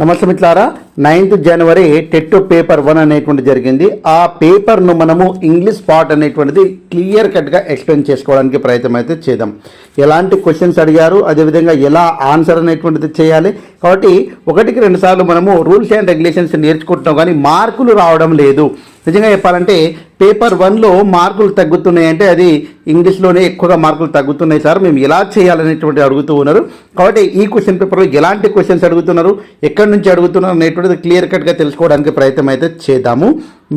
నమస్తే మిత్రులారా నైన్త్ జనవరి TET paper one అనేటువంటి జరిగింది. ఆ పేపర్ను మనము ఇంగ్లీష్ పార్ట్ అనేటువంటిది క్లియర్ కట్గా ఎక్స్ప్లెయిన్ చేసుకోవడానికి ప్రయత్నం అయితే చేద్దాం. ఎలాంటి క్వశ్చన్స్ అడిగారు అదేవిధంగా ఎలా ఆన్సర్ అనేటువంటిది చేయాలి? కాబట్టి ఒకటికి రెండు సార్లు మనము రూల్స్ అండ్ రెగ్యులేషన్స్ నేర్చుకుంటున్నాం కానీ మార్కులు రావడం లేదు. నిజంగా చెప్పాలంటే పేపర్ వన్లో మార్కులు తగ్గుతున్నాయి అంటే అది ఇంగ్లీష్లోనే ఎక్కువగా మార్కులు తగ్గుతున్నాయి సార్. మేము ఎలా చేయాలనేటువంటి అడుగుతూ ఉన్నారు. కాబట్టి ఈ క్వశ్చన్ పేపర్లో ఎలాంటి క్వశ్చన్స్ అడుగుతున్నారు ఎక్కడి నుంచి అడుగుతున్నారు అనేటువంటిది క్లియర్ కట్గా తెలుసుకోవడానికి ప్రయత్నం అయితే చేద్దాము.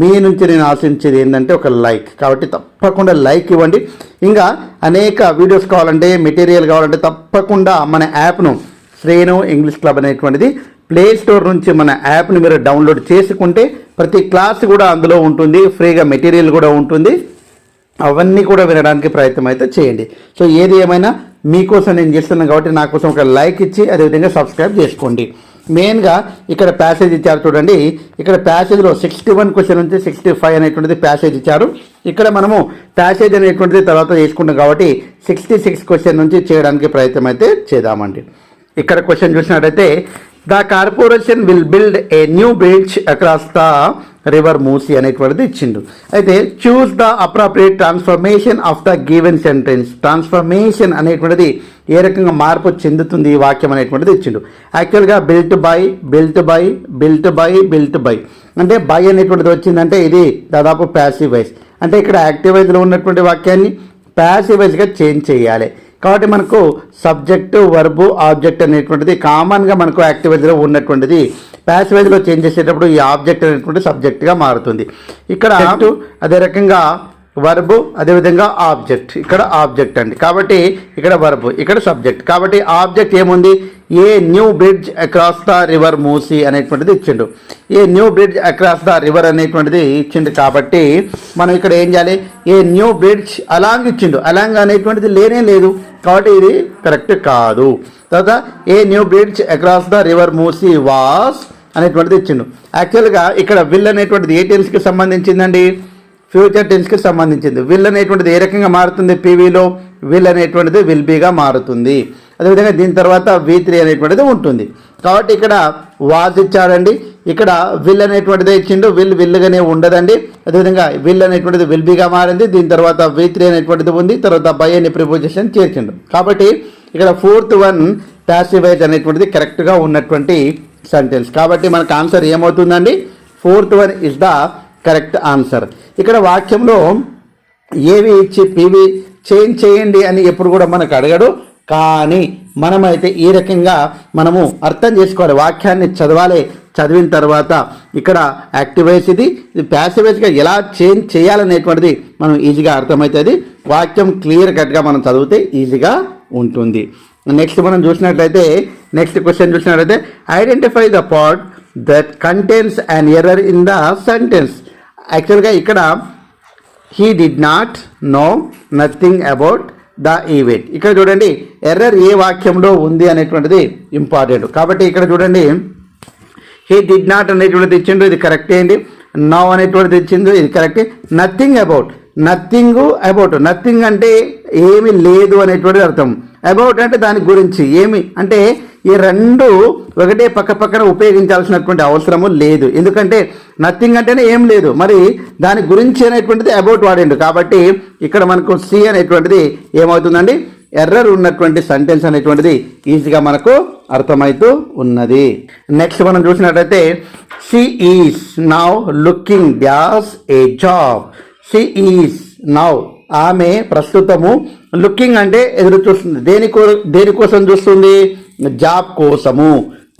మీ నుంచి నేను ఆశించేది ఏంటంటే ఒక లైక్. కాబట్టి తప్పకుండా లైక్ ఇవ్వండి. ఇంకా అనేక వీడియోస్ కావాలంటే మెటీరియల్ కావాలంటే తప్పకుండా మన యాప్ను శ్రేణు ఇంగ్లీష్ క్లబ్ అనేటువంటిది ప్లే స్టోర్ నుంచి మన యాప్ని మీరు డౌన్లోడ్ చేసుకుంటే ప్రతి క్లాస్ కూడా అందులో ఉంటుంది ఫ్రీగా మెటీరియల్ కూడా ఉంటుంది. అవన్నీ కూడా వినడానికి ప్రయత్నం అయితే చేయండి. సో ఏది ఏమైనా మీకోసం నేను చేస్తున్నాను కాబట్టి నా కోసం ఒక లైక్ ఇచ్చి అదేవిధంగా సబ్స్క్రైబ్ చేసుకోండి. మెయిన్గా ఇక్కడ ప్యాసేజ్ ఇచ్చారు చూడండి. ఇక్కడ ప్యాసేజ్లో సిక్స్టీ వన్ క్వశ్చన్ నుంచి సిక్స్టీ ఫైవ్ అనేటువంటిది ప్యాసేజ్ ఇచ్చారు. ఇక్కడ మనము ప్యాసేజ్ అనేటువంటిది తర్వాత చేసుకుంటాం కాబట్టి సిక్స్టీ సిక్స్ క్వశ్చన్ నుంచి చేయడానికి ప్రయత్నం అయితే చేద్దామండి. ఇక్కడ క్వశ్చన్ చూసినట్టయితే the corporation will build a new bridge across the river Musi అనేటువంటిది ఇచ్చిండు అయితే choose the appropriate transformation of the given sentence transformation అనేటువంటిది ఏ రకంగా మార్పు చెందుతుంది ఈ వాక్యం అనేటువంటిది ఇచ్చిండు యాక్చువల్గా built by built by built by built by అంటే బై అనేటువంటిది వచ్చిందంటే ఇది దాదాపు ప్యాసివ్ వైజ్ అంటే ఇక్కడ యాక్టివ్ వైజ్లో ఉన్నటువంటి వాక్యాన్ని ప్యాసివ్ వైజ్గా చేంజ్ చేయాలి. కాబట్టి మనకు సబ్జెక్టు వర్బు ఆబ్జెక్ట్ అనేటువంటిది కామన్గా మనకు యాక్టివైజ్లో ఉన్నటువంటిది. ప్యాసివైజ్లో చేంజ్ చేసేటప్పుడు ఈ ఆబ్జెక్ట్ అనేటువంటి సబ్జెక్ట్గా మారుతుంది. ఇక్కడ అదే రకంగా వర్బు అదేవిధంగా ఆబ్జెక్ట్ ఇక్కడ ఆబ్జెక్ట్ అండి. కాబట్టి ఇక్కడ వర్బు ఇక్కడ సబ్జెక్ట్ కాబట్టి ఆబ్జెక్ట్ ఏముంది? A new bridge across the river Musi అనేటువంటిది ఇచ్చిండు. A new bridge across the river అనేటువంటిది ఇచ్చిండు. కాబట్టి మనం ఇక్కడ ఏం చేయాలి? ఏ న్యూ బ్రిడ్జ్ అలాంగ్ ఇచ్చిండు. అలాంగ్ అనేటువంటిది లేనే లేదు. కాబట్టి ఇది కరెక్ట్ కాదు. తర్వాత a new bridge across the river Musi was అనేటువంటిది ఇచ్చిండు. యాక్చువల్గా ఇక్కడ విల్ అనేటువంటిది ఏ టెన్స్కి సంబంధించిందండి? ఫ్యూచర్ టెన్స్కి సంబంధించింది. విల్ అనేటువంటిది ఏ రకంగా మారుతుంది? పీవీలో విల్ అనేటువంటిది విల్ బీగా మారుతుంది. అదేవిధంగా దీని తర్వాత వి త్రీ అనేటువంటిది ఉంటుంది. కాబట్టి ఇక్కడ వాజ్ ఇచ్చాడండి. ఇక్కడ విల్ అనేటువంటిదే ఇచ్చిండు. విల్ విల్లుగానే ఉండదండి. అదేవిధంగా విల్ అనేటువంటిది విల్ బిగా మారింది. దీని తర్వాత వి త్రీ అనేటువంటిది ఉంది. తర్వాత బై అనే ప్రిపోజిషన్ చేర్చిండు. కాబట్టి ఇక్కడ ఫోర్త్ వన్ ప్యాసివైజ్ అనేటువంటిది కరెక్ట్గా ఉన్నటువంటి సెంటెన్స్ కాబట్టి మనకు ఆన్సర్ ఏమవుతుందండి? Fourth one is the correct answer ఇక్కడ వాక్యంలో ఏవి ఇచ్చి పివి చేంజ్ చేయండి అని ఎప్పుడు కూడా మనకు అడగడు. కానీ మనమైతే ఈ రకంగా మనము అర్థం చేసుకోవాలి. వాక్యాన్ని చదవాలి. చదివిన తర్వాత ఇక్కడ యాక్టివైజ్ ఇది. ఇది ప్యాసివైజ్గా ఎలా చేంజ్ చేయాలనేటువంటిది మనం ఈజీగా అర్థమవుతుంది. వాక్యం క్లియర్ కట్గా మనం చదివితే ఈజీగా ఉంటుంది. నెక్స్ట్ మనం చూసినట్లయితే నెక్స్ట్ క్వశ్చన్ చూసినట్లయితే identify the part that contains and error in the sentence యాక్చువల్గా ఇక్కడ he did not know nothing about the event. ఇక్కడ చూడండి ఎర్రర్ ఏ వాక్యంలో ఉంది అనేటువంటిది ఇంపార్టెంట్. కాబట్టి ఇక్కడ చూడండి హీ డిడ్ నాట్ అనేటువంటిది ఇచ్చిండు ఇది కరెక్ట్ ఏంటి నో అనేటువంటిది ఇచ్చిండు ఇది correct. Nothing about nothing about nothing అంటే ఏమి లేదు అనేటువంటిది అర్థం. అబౌట్ అంటే దాని గురించి ఏమి అంటే ఈ రెండు ఒకటే పక్క పక్కన ఉపయోగించాల్సినటువంటి అవసరము లేదు. ఎందుకంటే నథింగ్ అంటేనే ఏం లేదు. మరి దాని గురించి అనేటువంటిది అబౌట్ వాడిండు. కాబట్టి ఇక్కడ మనకు సి అనేటువంటిది ఏమవుతుందండి? ఎర్రర్ ఉన్నటువంటి సెంటెన్స్ అనేటువంటిది ఈజీగా మనకు అర్థమవుతూ ఉన్నది. నెక్స్ట్ మనం చూసినట్టయితే she is now looking dash a job she is now ఆమె ప్రస్తుతము లుకింగ్ అంటే ఎదురు చూస్తుంది దేనికో దేనికోసం చూస్తుంది? జాబ్ కోసము.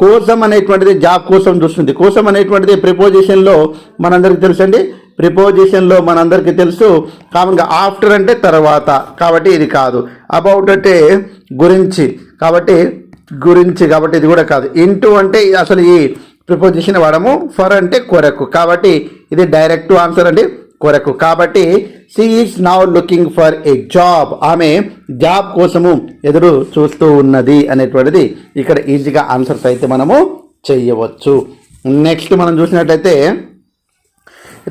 కోసం అనేటువంటిది జాబ్ కోసం చూస్తుంది. కోసం అనేటువంటిది ప్రిపోజిషన్లో మనందరికీ తెలుసండి? ప్రిపోజిషన్లో మనందరికీ తెలుసు. కామన్గా ఆఫ్టర్ అంటే తర్వాత. కాబట్టి ఇది కాదు. అబౌట్ అంటే గురించి. కాబట్టి గురించి కాబట్టి ఇది కూడా కాదు. ఇంటూ అంటే అసలు ఈ ప్రిపోజిషన్ వాడము. ఫర్ అంటే కొరకు. కాబట్టి ఇది డైరెక్ట్ ఆన్సర్ అండి. కొరకు. కాబట్టి she now looking for a job ఆమె జాబ్ కోసము ఎదురు చూస్తూ ఉన్నది అనేటువంటిది ఇక్కడ ఈజీగా ఆన్సర్స్ అయితే మనము చేయవచ్చు. నెక్స్ట్ మనం చూసినట్లయితే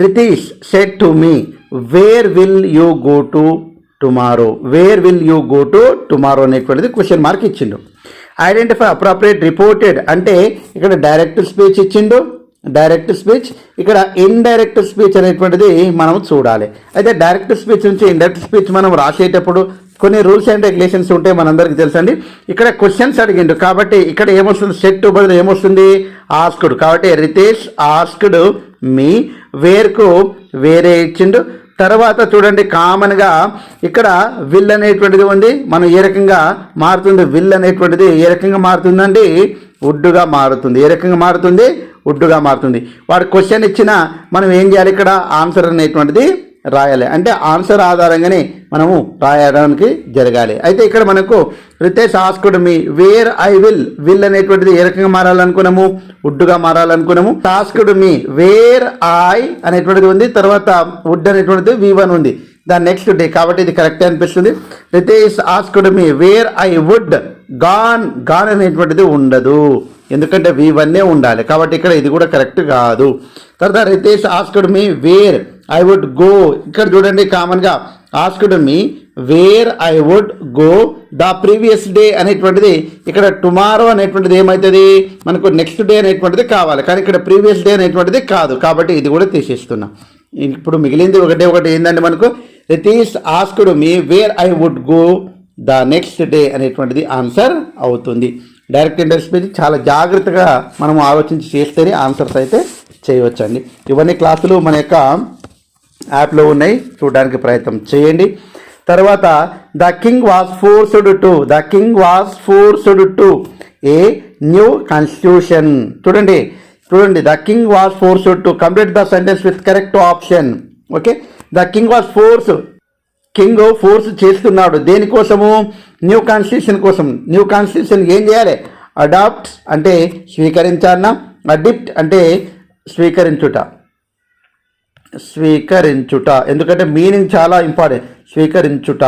Ritesh said to me where will you go to tomorrow where will you go to tomorrow అనేటువంటిది క్వశ్చన్ మార్క్ ఇచ్చిండు. ఐడెంటిఫై అప్రాప్రియేట్ రిపోర్టెడ్ అంటే ఇక్కడ డైరెక్ట్ స్పీచ్ ఇచ్చిండు. Direct speech. ఇక్కడ ఇండైరెక్ట్ స్పీచ్ అనేటువంటిది మనం చూడాలి. అయితే డైరెక్ట్ స్పీచ్ నుంచి ఇండైరెక్ట్ స్పీచ్ మనం రాసేటప్పుడు కొన్ని రూల్స్ అండ్ రెగ్యులేషన్స్ ఉంటాయి మనందరికీ తెలుసండి. ఇక్కడ క్వశ్చన్స్ అడిగిండు. కాబట్టి ఇక్కడ ఏమొస్తుంది? సెట్ బదులు ఏమొస్తుంది? ఆస్కుడు. కాబట్టి రితేష్ ఆస్కుడు మీ వేర్కు వేరే ఇచ్చిండు. తర్వాత చూడండి కామన్గా ఇక్కడ విల్ అనేటువంటిది ఉంది. మనం ఏ రకంగా మారుతుంది? విల్ అనేటువంటిది ఏ రకంగా మారుతుందండి? వుడ్డుగా మారుతుంది. ఏ రకంగా మారుతుంది? వుడ్డుగా మారుతుంది. వాడు క్వశ్చన్ ఇచ్చినా మనం ఏం చేయాలి ఇక్కడ? ఆన్సర్ అనేటువంటిది రాయాలి. అంటే ఆన్సర్ ఆధారంగానే మనము రాయడానికి జరగాలి. అయితే ఇక్కడ మనకు Ritesh asked me where I will will అనేటువంటిది ఏ రకంగా మారాలనుకున్నాము? వుడ్డుగా మారాలనుకున్నాము. టాస్కుడు మీ వేర్ ఐ అనేటువంటిది ఉంది. తర్వాత వుడ్ అనేటువంటిది వి వన్ ఉంది. దాని నెక్స్ట్ డే కాబట్టి ఇది కరెక్ట్ అనిపిస్తుంది. Ritesh asked me where I would gone gone అనేటువంటిది ఉండదు. ఎందుకంటే ఇవన్నీ ఉండాలి. కాబట్టి ఇక్కడ ఇది కూడా కరెక్ట్ కాదు. తర్వాత Ritesh asked me where I would go. ఇక్కడ చూడండి కామన్గా asked me where I would go the previous day అనేటువంటిది ఇక్కడ టుమారో అనేటువంటిది ఏమవుతుంది మనకు నెక్స్ట్ డే అనేటువంటిది కావాలి. కానీ ఇక్కడ ప్రీవియస్ డే అనేటువంటిది కాదు. కాబట్టి ఇది కూడా తీసేస్తున్నాం. ఇప్పుడు మిగిలింది ఒకటే ఒకటి ఏంటంటే మనకు Ritesh asked me where I would go the next day అనేటువంటిది ఆన్సర్ అవుతుంది. డైరెక్ట్ ఇండస్ట్రీ చాలా జాగ్రత్తగా మనం ఆలోచించి చేస్తేనే ఆన్సర్స్ అయితే చేయవచ్చండి. ఇవన్నీ క్లాసులు మన యొక్క యాప్లో ఉన్నాయి. చూడడానికి ప్రయత్నం చేయండి. తర్వాత the king was forced to the king was forced to a new constitution. చూడండి చూడండి the king was forced to complete the sentence with correct option. Okay? The king was force king force చేస్తున్నాడు. దేనికోసము? New constitution కోసం. New constitution ఏం చేయాలి? Adapt అంటే స్వీకరించాలన్నా అడిప్ట్ అంటే స్వీకరించుట. స్వీకరించుట. ఎందుకంటే మీనింగ్ చాలా ఇంపార్టెంట్. స్వీకరించుట.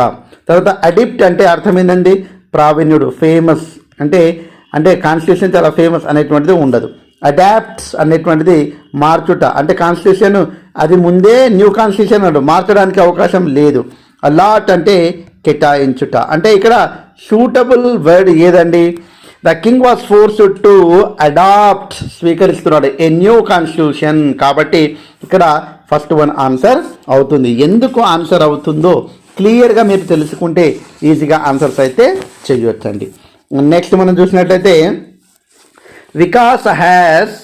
తర్వాత అడిప్ట్ అంటే అర్థం ఏంటండి ప్రావీణ్యుడు ఫేమస్. అంటే అంటే కాన్స్టిట్యూషన్ చాలా ఫేమస్ అనేటువంటిది ఉండదు. అడాప్ట్స్ అనేటువంటిది మార్చుట. అంటే కాన్స్టిట్యూషన్ అది ముందే న్యూ కాన్స్టిట్యూషన్ మార్చడానికి అవకాశం లేదు. అలాట్ అంటే కేటాయించుట. అంటే ఇక్కడ సూటబుల్ వర్డ్ ఏదండి? The king was force to adopt స్వీకరిస్తున్నాడు. A new constitution కాబట్టి ఇక్కడ ఫస్ట్ వన్ ఆన్సర్ అవుతుంది. ఎందుకు ఆన్సర్ అవుతుందో క్లియర్గా మీరు తెలుసుకుంటే ఈజీగా ఆన్సర్స్ అయితే చేయవచ్చండి నెక్స్ట్ మనం చూసినట్లయితే Vikas has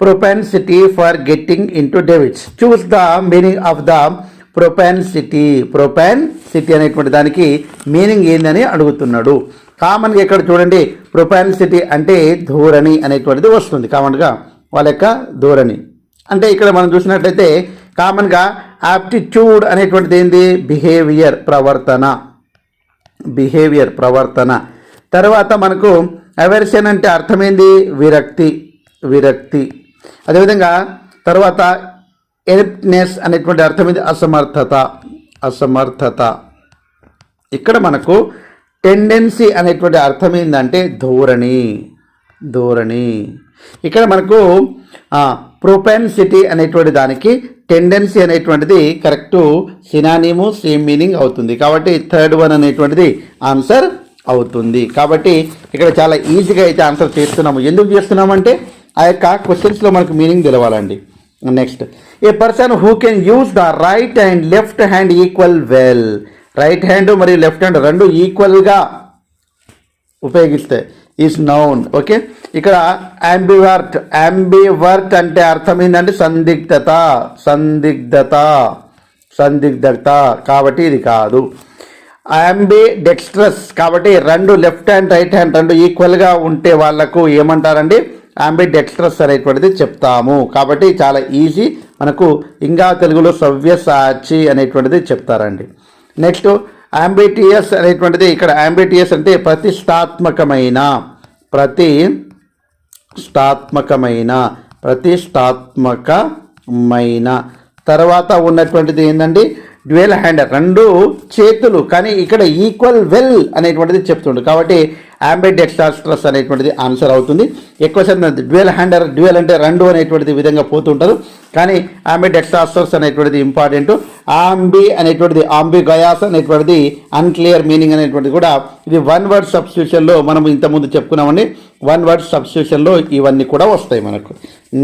propensity for getting in to debts choose the meaning of the propensity propensity అనేటువంటి దానికి మీనింగ్ ఏందని అడుగుతున్నాడు. కామన్గా ఇక్కడ చూడండి ప్రొపెన్సిటీ అంటే ధోరణి అనేటువంటిది వస్తుంది. కామన్గా వాళ్ళ యొక్క ధోరణి. అంటే ఇక్కడ మనం చూసినట్లయితే కామన్గా యాప్టిట్యూడ్ అనేటువంటిది ఏంది? బిహేవియర్ ప్రవర్తన. బిహేవియర్ ప్రవర్తన. తర్వాత మనకు అవర్షన్ అంటే అర్థమైంది విరక్తి. విరక్తి. అదేవిధంగా తర్వాత ఎలిప్ట్నెస్ అనేటువంటి అర్థం ఇది అసమర్థత. అసమర్థత. ఇక్కడ మనకు టెండెన్సీ అనేటువంటి అర్థం ఏంటంటే ధోరణి. ధోరణి. ఇక్కడ మనకు ప్రొపెన్సిటీ అనేటువంటి దానికి టెండెన్సీ అనేటువంటిది కరెక్ట్ సినానిము సేమ్ మీనింగ్ అవుతుంది. కాబట్టి థర్డ్ వన్ అనేటువంటిది ఆన్సర్ అవుతుంది. కాబట్టి ఇక్కడ చాలా ఈజీగా అయితే ఆన్సర్ చేస్తున్నాము. ఎందుకు చేస్తున్నామంటే ఆ యొక్క క్వశ్చన్స్లో మనకు meaning తెలవాలండి. Next a person who can use the right hand left hand equal well right hand మరియు లెఫ్ట్ హ్యాండ్ రెండు ఈక్వల్గా ఉపయోగిస్తే ఈజ్ నౌన్ ఓకే ఇక్కడ అంబివర్ట్ అంబివర్ట్ అంటే అర్థం ఏంటంటే సందిగ్ధత సందిగ్ధత సందిగ్ధత. కాబట్టి ఇది కాదు. అంబి డెక్స్ట్రస్ కాబట్టి రెండు లెఫ్ట్ హ్యాండ్ రైట్ హ్యాండ్ రెండు ఈక్వల్గా ఉంటే వాళ్ళకు ఏమంటారండి? అంబి ఎక్స్ట్రస్ అనేటువంటిది చెప్తాము. కాబట్టి చాలా ఈజీ. మనకు ఇంకా తెలుగులో సవ్యసాచి అనేటువంటిది చెప్తారండి. నెక్స్ట్ ఆంబిటియస్ అనేటువంటిది ఇక్కడ ఆంబిటియస్ అంటే ప్రతిష్టాత్మకమైన ప్రతి స్థాత్మకమైన ప్రతిష్టాత్మకమైన. తర్వాత ఉన్నటువంటిది ఏంటండి డ్యూయల్ హ్యాండ్ రెండు చేతులు. కానీ ఇక్కడ ఈక్వల్ వెల్ అనేటువంటిది చెప్తుండు. కాబట్టి ఆంబెడ్ ఎక్స్ట్రాస్ట్రస్ అనేటువంటిది ఆన్సర్ అవుతుంది. ఎక్కువ శాతం డ్యూయల్ హ్యాండర్ డ్యూయల్ అంటే రెండు అనేటువంటిది విధంగా పోతుంటారు కానీ ఆంబెడ్ ఎక్స్ట్రాస్ట్రస్ అనేటువంటిది ఇంపార్టెంట్ ఆంబి అనేటువంటిది ఆంబి గయాస్ అనేటువంటిది అన్క్లియర్ మీనింగ్ అనేటువంటిది కూడా ఇది వన్ వర్డ్ సబ్స్టిట్యూషన్లో మనం ఇంతకుముందు చెప్పుకున్నామండి. వన్ వర్డ్ సబ్స్టిట్యూషన్లో ఇవన్నీ కూడా వస్తాయి మనకు.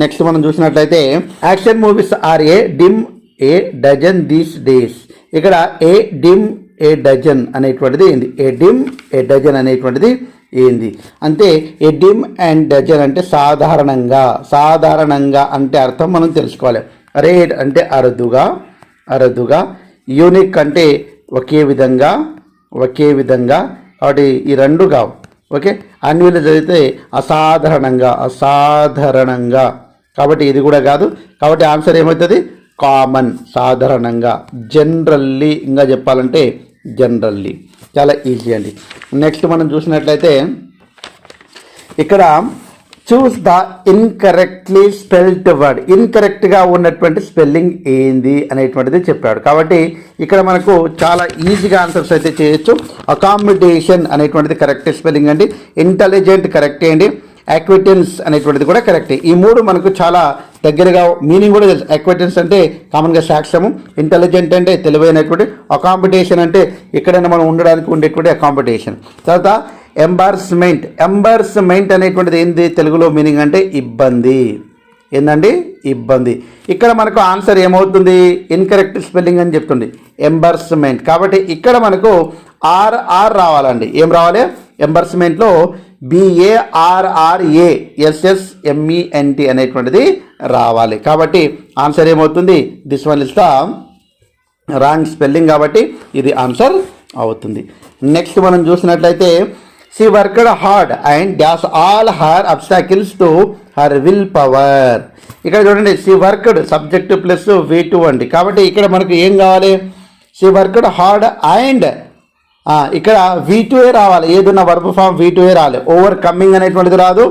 నెక్స్ట్ మనం చూసినట్లయితే action movies are a dime a dozen these days ఇక్కడ ఏ డిమ్ ఏ డజన్ అనేటువంటిది ఏంది? ఏ డిమ్ ఏ డజన్ అనేటువంటిది ఏంది? అంటే ఏ డిమ్ అండ్ డజన్ అంటే సాధారణంగా సాధారణంగా అంటే అర్థం మనం తెలుసుకోవాలి. రేడ్ అంటే అరుదుగా అరుదుగా యూనిక్ అంటే ఒకే విధంగా ఒకే విధంగా కాబట్టి ఈ రెండు కావు. ఓకే? అన్యులు చదివితే అసాధారణంగా అసాధారణంగా. కాబట్టి ఇది కూడా కాదు. కాబట్టి ఆన్సర్ ఏమవుతుంది? కామన్ సాధారణంగా. జనరల్లీ ఇంకా చెప్పాలంటే జనరల్లీ చాలా ఈజీ అండి. నెక్స్ట్ మనం చూసినట్లయితే ఇక్కడ choose the incorrectly spelled word ఇన్కరెక్ట్గా ఉన్నటువంటి స్పెల్లింగ్ ఏంది అనేటువంటిది చెప్పాడు. కాబట్టి ఇక్కడ మనకు చాలా ఈజీగా ఆన్సర్స్ అయితే చేయొచ్చు. అకామిడేషన్ అనేటువంటిది కరెక్ట్ స్పెల్లింగ్ అండి. ఇంటెలిజెంట్ కరెక్ట్ అండి యాక్విటెన్స్ అనేటువంటిది కూడా కరెక్టే ఈ మూడు మనకు చాలా దగ్గరగా మీనింగ్ కూడా తెలుసు. యాక్విటెన్స్ అంటే కామన్గా సాక్ష్యము ఇంటెలిజెంట్ అంటే తెలివైనటువంటి అకాంపిటేషన్ అంటే ఎక్కడైనా మనం ఉండడానికి ఉండేటువంటి అకాంపిటేషన్ తర్వాత ఎంబార్స్మెంట్ ఎంబార్స్మెంట్ అనేటువంటిది ఏంది? తెలుగులో మీనింగ్ అంటే ఇబ్బంది. ఏందండి? ఇబ్బంది. ఇక్కడ మనకు ఆన్సర్ ఏమవుతుంది? ఇన్కరెక్ట్ స్పెల్లింగ్ అని చెప్తుంది. ఎంబర్స్మెంట్ కాబట్టి ఇక్కడ మనకు ఆర్ఆర్ రావాలండి. ఏం రావాలి? ఎంబర్స్మెంట్లో బిఏఆర్ఆర్ఏ ఎస్ఎస్ఎంఈఎన్టి అనేటువంటిది రావాలి. కాబట్టి ఆన్సర్ ఏమవుతుంది? This one is the wrong spelling కాబట్టి ఇది ఆన్సర్ అవుతుంది. నెక్స్ట్ మనం చూసినట్లయితే she worked hard and does all her obstacles to her will power ఇక్కడ చూడండి she worked subject plus V two అండి. కాబట్టి ఇక్కడ మనకు ఏం కావాలి? సి వర్క్డ్ హార్డ్ అండ్ ఇక్కడ వీ టూఏ రావాలి. ఏదున్న వర్బ్ ఫామ్ వీ టూఏ రావాలి ఓవర్ కమ్మింగ్ అనేటువంటిది రాదు.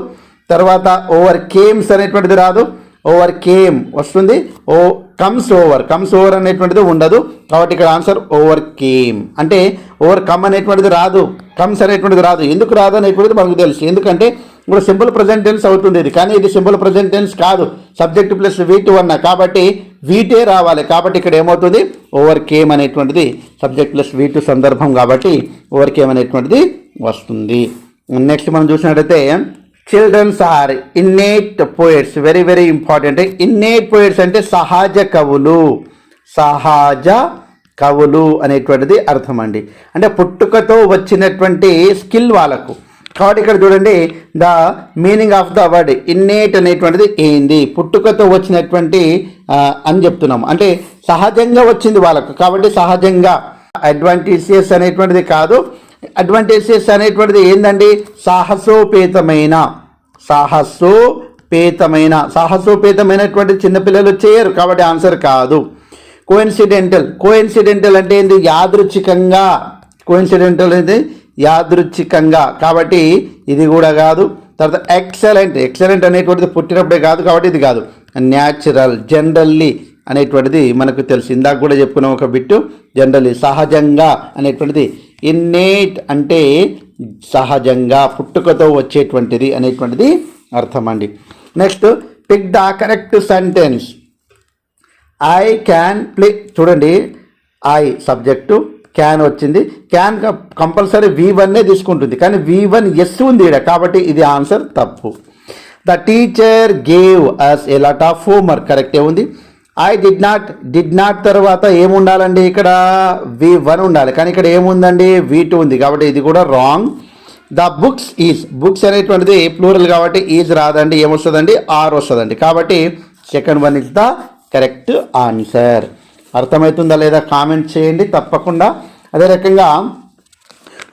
తర్వాత ఓవర్ కేమ్స్ అనేటువంటిది రాదు. ఓవర్ కేమ్ వస్తుంది. ఓ కమ్స్ ఓవర్ కమ్స్ ఓవర్ అనేటువంటిది ఉండదు. కాబట్టి ఇక్కడ ఆన్సర్ ఓవర్ కేమ్ అంటే ఓవర్ కమ్ అనేటువంటిది రాదు. కమ్స్ అనేటువంటిది రాదు. ఎందుకు రాదు అనేటువంటిది మనకు తెలుసు. ఎందుకంటే ఇప్పుడు సింపుల్ ప్రజెంట్ టెన్స్ అవుతుంది ఇది. కానీ ఇది సింపుల్ ప్రజెంట్ టెన్స్ కాదు. సబ్జెక్ట్ ప్లస్ వీటు అన్న. కాబట్టి వీటే రావాలి. కాబట్టి ఇక్కడ ఏమవుతుంది? ఓవర్ కేమ్ అనేటువంటిది సబ్జెక్ట్ ప్లస్ వీటు సందర్భం కాబట్టి ఓవర్ కేమ్ అనేటువంటిది వస్తుంది. నెక్స్ట్ మనం చూసినట్టయితే childrens are innate poets very very important innate poets అంటే సహజ కవులు. సహజ కవులు అనేటువంటిది అర్థం అండి. అంటే పుట్టుకతో వచ్చినటువంటి స్కిల్ వాళ్ళకు. కాబట్టి ఇక్కడ చూడండి the meaning of the word innate అనేటువంటిది ఏంది? పుట్టుకతో వచ్చినటువంటి అని చెప్తున్నాం అంటే సహజంగా వచ్చింది వాళ్ళకు. కాబట్టి సహజంగా అడ్వాంటేజియస్ అనేటువంటిది కాదు. అడ్వాంటేజియస్ అనేటువంటిది ఏందండి? సాహసోపేతమైన సాహసోపేతమైన. సాహసోపేతమైనటువంటి చిన్నపిల్లలు చేయరు. కాబట్టి ఆన్సర్ కాదు. కోయిన్సిడెంటల్ కోయిన్సిడెంటల్ అంటే ఏంది? యాదృచ్ఛికంగా. కోయిన్సిడెంటల్ అనేది యాదృచ్ఛికంగా. కాబట్టి ఇది కూడా కాదు. తర్వాత ఎక్సలెంట్ ఎక్సలెంట్ అనేటువంటిది పుట్టినప్పుడే కాదు కాబట్టి ఇది కాదు. న్యాచురల్ జనరల్లీ అనేటువంటిది మనకు తెలుసు. ఇందాక కూడా చెప్పుకున్నాం ఒక బిట్టు. జనరల్లీ సహజంగా అనేటువంటిది. ఇన్నేట్ అంటే సహజంగా పుట్టుకతో వచ్చేటువంటిది అనేటువంటిది అర్థం అండి next pick the correct sentence I can play చూడండి. ఐ సబ్జెక్టు క్యాన్ వచ్చింది. క్యాన్ కంపల్సరీ వి వన్నే తీసుకుంటుంది. కానీ వి వన్ ఎస్ ఉంది ఇక్కడ కాబట్టి ఇది ఆన్సర్ తప్పు. The teacher gave us a lot of homework కరెక్టే ఉంది? I did not did not తర్వాత ఏముండాలండి ఇక్కడ? వి వన్ ఉండాలి. కానీ ఇక్కడ ఏముందండి వి టూ ఉంది. కాబట్టి ఇది కూడా wrong the books is books అనేటువంటిది ప్లూరల్ కాబట్టి ఈజ్ రాదండి. ఏమొస్తుందండి ఆర్ వస్తుందండి. కాబట్టి second one is the correct answer అర్థమవుతుందా లేదా కామెంట్ చేయండి తప్పకుండా. అదే రకంగా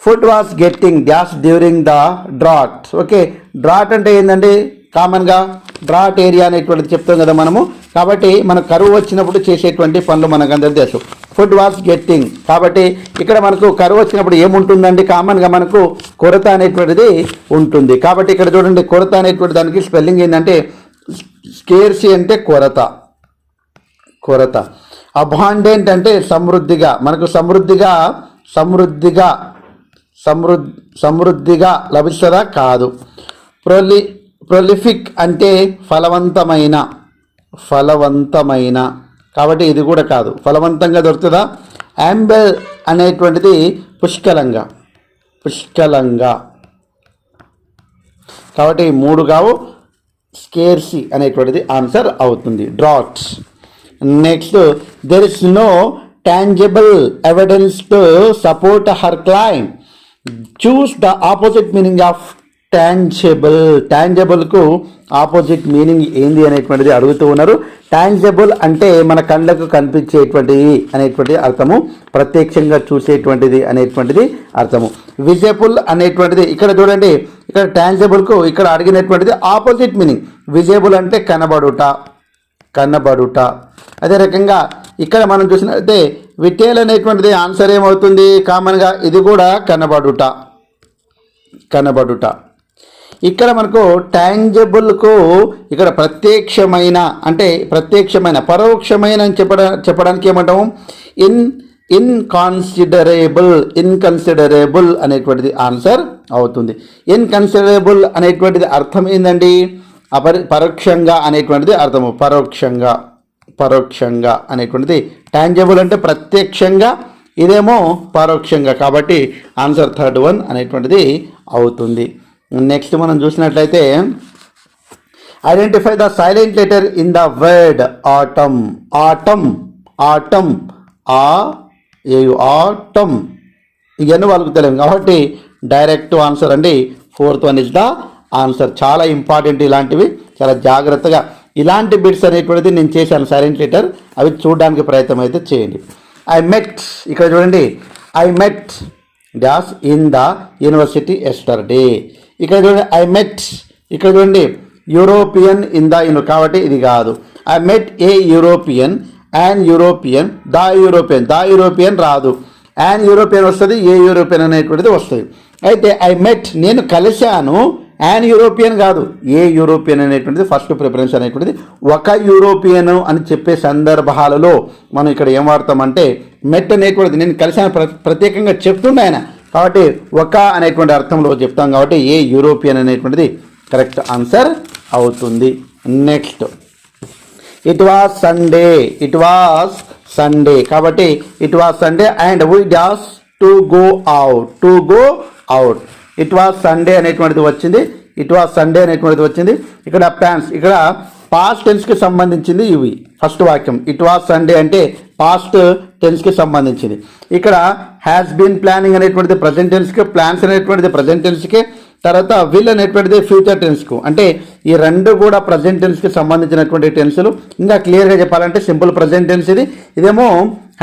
food was getting gas during the drought. Okay drought అంటే ఏంటండి కామన్గా డ్రాట్ ఏరియా అనేటువంటిది చెప్తాం కదా మనము. కాబట్టి మన కరువు వచ్చినప్పుడు చేసేటువంటి పనులు మనకు తెలుసు. Food was getting. కాబట్టి ఇక్కడ మనకు కరువు వచ్చినప్పుడు ఏముంటుందండి? కామన్గా మనకు కొరత అనేటువంటిది ఉంటుంది. కాబట్టి ఇక్కడ చూడండి కొరత అనేటువంటి దానికి స్పెల్లింగ్ ఏంటంటే స్కేర్సీ అంటే కొరత. కొరత. అబాండెంట్ అంటే సమృద్ధిగా మనకు సమృద్ధిగా సమృద్ధిగా సమృద్ధి సమృద్ధిగా లభిస్తుందా? కాదు. ప్రొలి ప్రొలిఫిక్ అంటే ఫలవంతమైన ఫలవంతమైన. కాబట్టి ఇది కూడా కాదు. ఫలవంతంగా దొరుకుతుందా? యాంబెల్ అనేటువంటిది పుష్కలంగా. పుష్కలంగా. కాబట్టి మూడు కావు. స్కేర్సీ అనేటువంటిది ఆన్సర్ అవుతుంది. Droughts. Next there is no tangible evidence to support her claim choose the opposite meaning of tangible టాంజిబుల్కు opposite meaning ఏంది అనేటువంటిది అడుగుతూ ఉన్నారు. టాంజిబుల్ అంటే మన కళ్ళకు కనిపించేటువంటిది అనేటువంటిది అర్థము. ప్రత్యక్షంగా చూసేటువంటిది అనేటువంటిది అర్థము. విజయబుల్ అనేటువంటిది ఇక్కడ చూడండి. ఇక్కడ టాంజిబుల్కు ఇక్కడ అడిగినటువంటిది ఆపోజిట్ మీనింగ్ విజయబుల్ అంటే కనబడుట. కనబడుట అదే రకంగా ఇక్కడ మనం చూసినట్లయితే విటేల్ అనేటువంటిది ఆన్సర్ ఏమవుతుంది? కామన్గా ఇది కూడా కనబడుట. కనబడుట. ఇక్కడ మనకు ట్యాంజబుల్కు ఇక్కడ ప్రత్యక్షమైన అంటే ప్రత్యక్షమైన పరోక్షమైన అని చెప్పడా చెప్పడానికి ఏమంటాము? ఇన్ ఇన్కాన్సిడరేబుల్ ఇన్కన్సిడరేబుల్ అనేటువంటిది ఆన్సర్ అవుతుంది. ఇన్కన్సిడరేబుల్ అనేటువంటిది అర్థం ఏందండి? అపరి పరోక్షంగా అనేటువంటిది అర్థము. పరోక్షంగా పరోక్షంగా అనేటువంటిది టాంజబుల్ అంటే ప్రత్యక్షంగా ఇదేమో పరోక్షంగా కాబట్టి ఆన్సర్ థర్డ్ వన్ అనేటువంటిది అవుతుంది. నెక్స్ట్ మనం చూసినట్లయితే identify the silent letter in the word atom atom atom ఆ ఏ ఆటమ్ ఇవన్నీ వాళ్ళకు తెలియదు కాబట్టి డైరెక్ట్ ఆన్సర్ అండి. Fourth one is the answer చాలా ఇంపార్టెంట్ ఇలాంటివి. చాలా జాగ్రత్తగా ఇలాంటి బిట్స్ అనేటువంటిది నేను చేశాను సైలెంట్ లెటర్. అవి చూడడానికి ప్రయత్నం అయితే చేయండి. ఐ మెట్ ఇక్కడ చూడండి. I met dash in the university yesterday. ఇక్కడ చూడండి ఐ మెట్ ఇక్కడ చూడండి. యూరోపియన్ ఇన్ ద యూనో కాబట్టి ఇది కాదు. I met a European and European the European. The European రాదు. అండ్ యూరోపియన్ వస్తుంది ఏ యూరోపియన్ అనేటువంటిది వస్తుంది. అయితే ఐ మెట్ నేను కలిశాను యాన్ యూరోపియన్ కాదు. ఏ యూరోపియన్ అనేటువంటిది ఫస్ట్ ప్రిఫరెన్స్ అనేటువంటిది ఒక యూరోపియన్ అని చెప్పే సందర్భాలలో మనం ఇక్కడ ఏం వాడతామంటే మెట్ అనేటువంటిది నేను కలిశాను ప్ర ప్రత్యేకంగా చెప్తుండే ఆయన. కాబట్టి ఒక అనేటువంటి అర్థంలో చెప్తాం కాబట్టి ఏ యూరోపియన్ అనేటువంటిది కరెక్ట్ ఆన్సర్ అవుతుంది. Next it was Sunday it was Sunday కాబట్టి it was Sunday and we dash to go out to go out it was Sunday అనేటువంటిది వచ్చింది. ఇట్ వాస్ సండే అనేటువంటిది వచ్చింది. ఇక్కడ ప్యాన్స్ ఇక్కడ పాస్ట్ టెన్స్కి సంబంధించింది ఇవి. ఫస్ట్ వాక్యం. ఇట్ వాస్ సండే అంటే పాస్ట్ టెన్స్కి సంబంధించింది. ఇక్కడ హ్యాస్ బీన్ ప్లానింగ్ అనేటువంటిది ప్రజెంట్ టెన్స్కి ప్లాన్స్ అనేటువంటిది ప్రజెంట్ టెన్స్కి తర్వాత విల్ అనేటువంటిది ఫ్యూచర్ టెన్స్కు అంటే ఈ రెండు కూడా ప్రజెంట్ టెన్స్కి సంబంధించినటువంటి టెన్సులు ఇంకా క్లియర్గా చెప్పాలంటే సింపుల్ ప్రజెంట్ టెన్స్ ఇది. ఇదేమో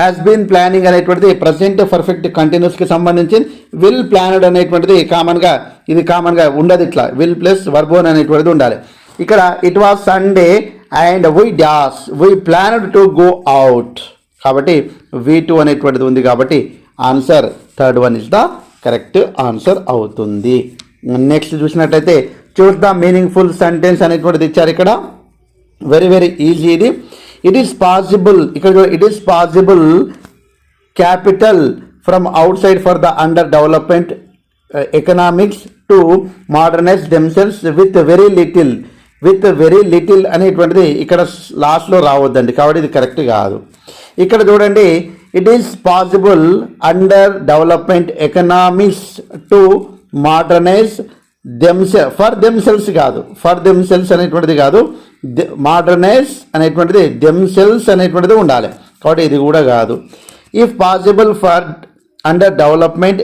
హ్యాస్ బీన్ ప్లానింగ్ అనేటువంటిది ప్రజెంట్ పర్ఫెక్ట్ కంటిన్యూస్కి సంబంధించి విల్ ప్లానడ్ అనేటువంటిది కామన్గా ఇది కామన్గా ఉండదు ఇట్లా. విల్ ప్లస్ వర్బోన్ అనేటువంటిది ఉండాలి. ఇక్కడ it was Sunday and we dash we planned to go out కాబట్టి వి టూ అనేటువంటిది ఉంది కాబట్టి answer third one is the correct answer అవుతుంది. నెక్స్ట్ చూసినట్టయితే చూస్ ద మీనింగ్ఫుల్ సెంటెన్స్ అనేటువంటిది ఇచ్చారు ఇక్కడ. వెరీ వెరీ ఈజీ ఇది. ఇట్ ఈస్ పాసిబుల్ ఇక్కడ it is possible capital from outside for the under development economics to modernize themselves with very little with very little అనేటువంటిది ఇక్కడ లాస్ట్లో రావద్దండి. కాబట్టి ఇది కరెక్ట్ కాదు. ఇక్కడ చూడండి it is possible under development economics to modernize themselves for themselves కాదు. For themselves అనేటువంటిది కాదు. మోడర్నైజ్ అనేటువంటిది దెమ్సెల్స్ అనేటువంటిది ఉండాలి. కాబట్టి ఇది కూడా కాదు. If possible for under development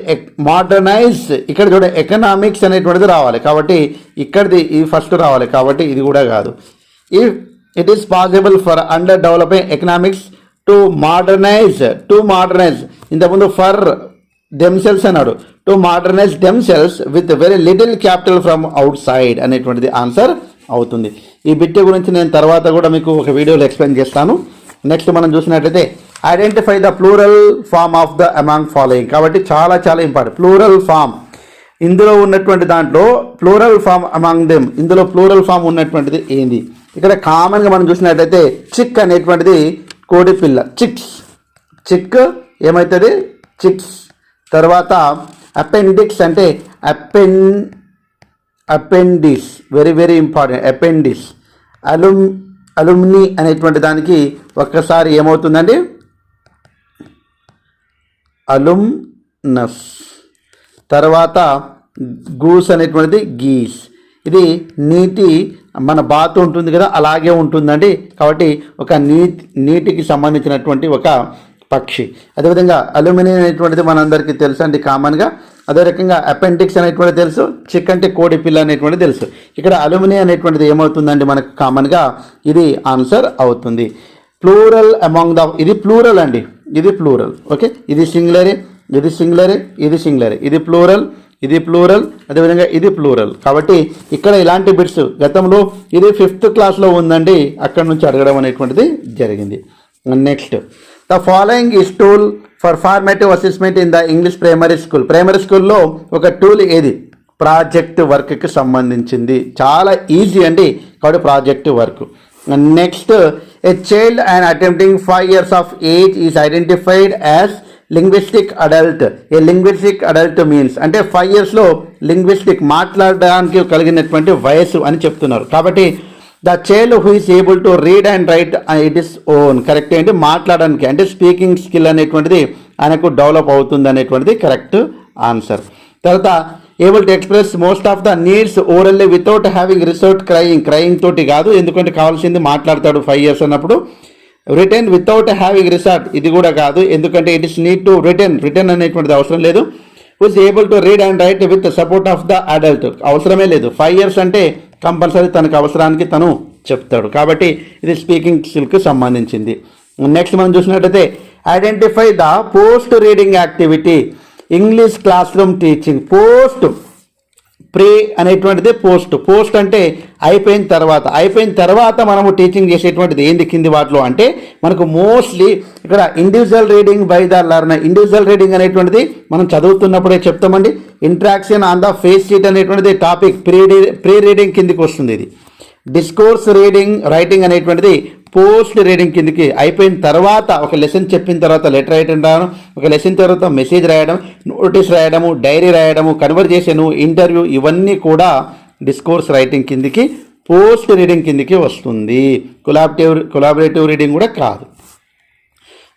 modernize ఇక్కడ చూడ ఎకనామిక్స్ అనేటువంటిది రావాలి. కాబట్టి ఇక్కడిది ఇది ఫస్ట్ రావాలి. కాబట్టి ఇది కూడా కాదు. If it is possible for under developing economics to modernize to modernize ఇంతకుముందు ఫర్ దెమ్సెల్స్ అన్నాడు. To modernize themselves with very little capital from outside అనేటువంటిది ఆన్సర్ అవుతుంది. ఈ బిట్ గురించి నేను తర్వాత కూడా మీకు ఒక వీడియోలో ఎక్స్ప్లెయిన్ చేస్తాను. నెక్స్ట్ మనం చూసినట్లయితే identify the plural form of the among following కాబట్టి చాలా చాలా ఇంపార్టెంట్ ప్లూరల్ ఫామ్ ఇందులో ఉన్నటువంటి దాంట్లో ప్లూరల్ ఫామ్ అమాంగ్ దెమ్ ఇందులో ప్లూరల్ ఫామ్ ఉన్నటువంటిది ఏంది? ఇక్కడ కామన్గా మనం చూసినట్లయితే చిక్ అనేటువంటిది కోడి పిల్ల. చిక్స్ చిక్ ఏమవుతుంది చిక్స్ తర్వాత అపెండిక్స్ అంటే append appendices very very important appendices alum alumni అనేటువంటి దానికి ఒక్కసారి ఏమవుతుందండి? అలుమ్నస్ తర్వాత గూస్ అనేటువంటిది గీస్ ఇది నీటి మన బాత్ ఉంటుంది కదా అలాగే ఉంటుందండి. కాబట్టి ఒక నీటి నీటికి సంబంధించినటువంటి ఒక పక్షి. అదేవిధంగా అల్యూమినియం అనేటువంటిది మనందరికీ తెలుసు అండి కామన్గా. అదే రకంగా అపెండిక్స్ అనేటువంటిది తెలుసు చిక్ అంటే కోడి పిల్ల అనేటువంటిది తెలుసు. ఇక్కడ అల్యూమినియం అనేటువంటిది ఏమవుతుందండి మనకు కామన్గా? ఇది ఆన్సర్ అవుతుంది. ప్లూరల్ అమాంగ్ ద ఇది ప్లూరల్ అండి. ఇది ప్లూరల్. ఓకే? ఇది సింగులరే ఇది సింగులరే ఇది సింగులరే. ఇది ప్లూరల్ ఇది ప్లూరల్ అదేవిధంగా ఇది ప్లూరల్. కాబట్టి ఇక్కడ ఇలాంటి బిట్స్ గతంలో ఇది ఫిఫ్త్ క్లాస్లో ఉందండి. అక్కడ నుంచి అడగడం అనేటువంటిది జరిగింది. Next. The following is tool for formative assessment in the English primary school primary స్కూల్లో ఒక టూల్ ఏది? ప్రాజెక్ట్ వర్క్కి సంబంధించింది. చాలా ఈజీ అండి కాబట్టి project work next a child and attempting five years of age is identified as linguistic adult a linguistic adult means అంటే five ఇయర్స్లో లింగ్విస్టిక్ మాట్లాడడానికి కలిగినటువంటి వయస్సు అని చెప్తున్నారు. కాబట్టి the child who is able to read and write it is own correct ఏంటి? మాట్లాడడానికి. అంటే స్పీకింగ్ స్కిల్ అనేటువంటిది ఆయనకు డెవలప్ అవుతుంది అనేటువంటిది కరెక్ట్ ఆన్సర్ తర్వాత able to express most of the needs orally without having resort crying crying తోటి కాదు ఎందుకంటే కావాల్సింది మాట్లాడతాడు ఫైవ్ ఇయర్స్ అన్నప్పుడు రిటర్న్ వితౌట్ హ్యావింగ్ రిసార్ట్ ఇది కూడా కాదు ఎందుకంటే it is need to return return అనేటువంటిది అవసరం లేదు. Who's able to read and write with support of the adult అవసరమే లేదు. ఫైవ్ ఇయర్స్ అంటే కంపల్సరీ తనకు అవసరానికి తను చెప్తాడు. కాబట్టి ఇది స్పీకింగ్ స్కిల్కి సంబంధించింది. నెక్స్ట్ మనం చూసినట్టయితే identify the post reading activity English classroom teaching post pre అనేటువంటిది పోస్ట్. పోస్ట్ అంటే అయిపోయిన తర్వాత. అయిపోయిన తర్వాత మనము టీచింగ్ చేసేటువంటిది ఏంది కింది వాటిలో అంటే మనకు మోస్ట్లీ ఇక్కడ individual reading by the learner. Individual reading అనేటువంటిది మనం చదువుతున్నప్పుడే చెప్తామండి. Interaction on the face sheet అనేటువంటిది టాపిక్. ప్రీ ప్రీ రీడింగ్ కిందికి వస్తుంది ఇది. డిస్కోర్స్ రీడింగ్ రైటింగ్ అనేటువంటిది పోస్ట్ రీడింగ్ కిందకి అయిపోయిన తర్వాత ఒక లెసన్ చెప్పిన తర్వాత లెటర్ రైటింగ్ రాయడం ఒక లెసన్ తర్వాత మెసేజ్ రాయడం నోటీస్ రాయడము డైరీ రాయడము కన్వర్జేషను ఇంటర్వ్యూ ఇవన్నీ కూడా డిస్కోర్స్ రైటింగ్ కిందికి పోస్ట్ రీడింగ్ కిందికి వస్తుంది. కొలాబరేటివ్ కొలాబరేటివ్ రీడింగ్ కూడా కాదు.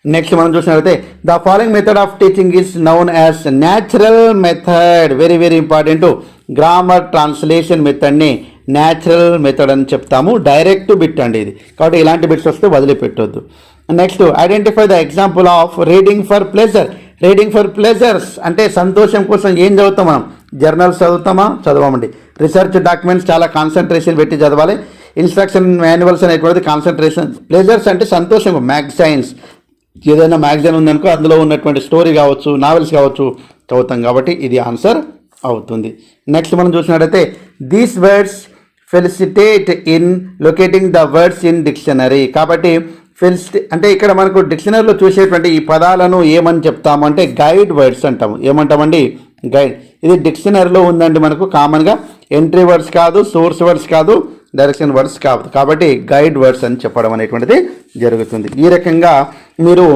నెక్స్ట్ మనం చూసినట్లయితే the following method of teaching is known as natural method. Very very important. Grammar translation మెథడ్ని natural method అని చెప్తాము. డైరెక్ట్ బిట్ అండి ఇది. కాబట్టి ఇలాంటి బిట్స్ వస్తే వదిలిపెట్టొద్దు. Next identify the example of reading for pleasure reading for pleasures అంటే సంతోషం కోసం ఏం చదువుతాం మనం? జర్నల్స్ చదువుతామా? చదవమండి. రీసెర్చ్ డాక్యుమెంట్స్ చాలా కాన్సన్ట్రేషన్ పెట్టి చదవాలి. ఇన్స్ట్రక్షన్ మాన్యువల్స్ అనేటువంటిది కాన్సన్ట్రేషన్ ప్లెజర్స్ అంటే సంతోషం. మ్యాగజైన్స్ ఏదైనా మ్యాగజైన్ ఉందనుకో అందులో ఉన్నటువంటి స్టోరీ కావచ్చు నావెల్స్ కావచ్చు చదువుతాం. కాబట్టి ఇది ఆన్సర్ అవుతుంది. నెక్స్ట్ మనం చూసినట్టయితే these words felicitate in locating the words in dictionary కాబట్టి ఫెలిసిటే అంటే ఇక్కడ మనకు డిక్షనరీలో చూసేటువంటి ఈ పదాలను ఏమని చెప్తాము అంటే గైడ్ వర్డ్స్ అంటాము. ఏమంటామండి? గైడ్ ఇది డిక్షనరీలో ఉందండి మనకు కామన్గా. ఎంట్రీ వర్డ్స్ కాదు సోర్స్ వర్డ్స్ కాదు డైరెక్షన్ వర్డ్స్ కాదు. కాబట్టి గైడ్ వర్డ్స్ అని చెప్పడం అనేటువంటిది జరుగుతుంది. ఈ రకంగా మీరు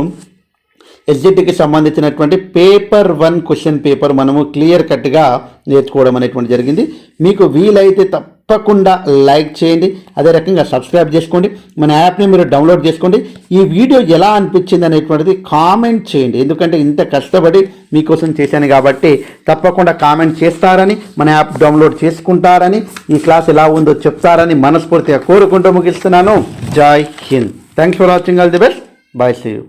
ఎస్జిటికి సంబంధించినటువంటి పేపర్ వన్ క్వశ్చన్ పేపర్ మనము క్లియర్ కట్గా నేర్చుకోవడం అనేటువంటి జరిగింది. మీకు వీలైతే తప్పకుండా లైక్ చేయండి. అదే రకంగా సబ్స్క్రైబ్ చేసుకోండి. మన యాప్ని మీరు డౌన్లోడ్ చేసుకోండి. ఈ వీడియో ఎలా అనిపించింది అనేటువంటిది కామెంట్ చేయండి. ఎందుకంటే ఇంత కష్టపడి మీకోసం చేశాను కాబట్టి తప్పకుండా కామెంట్ చేస్తారని మన యాప్ డౌన్లోడ్ చేసుకుంటారని ఈ క్లాస్ ఎలా ఉందో చెప్తారని మనస్ఫూర్తిగా కోరుకుంటూ ముగిస్తున్నాను. జై Hind. Thanks for watching all the best bye see you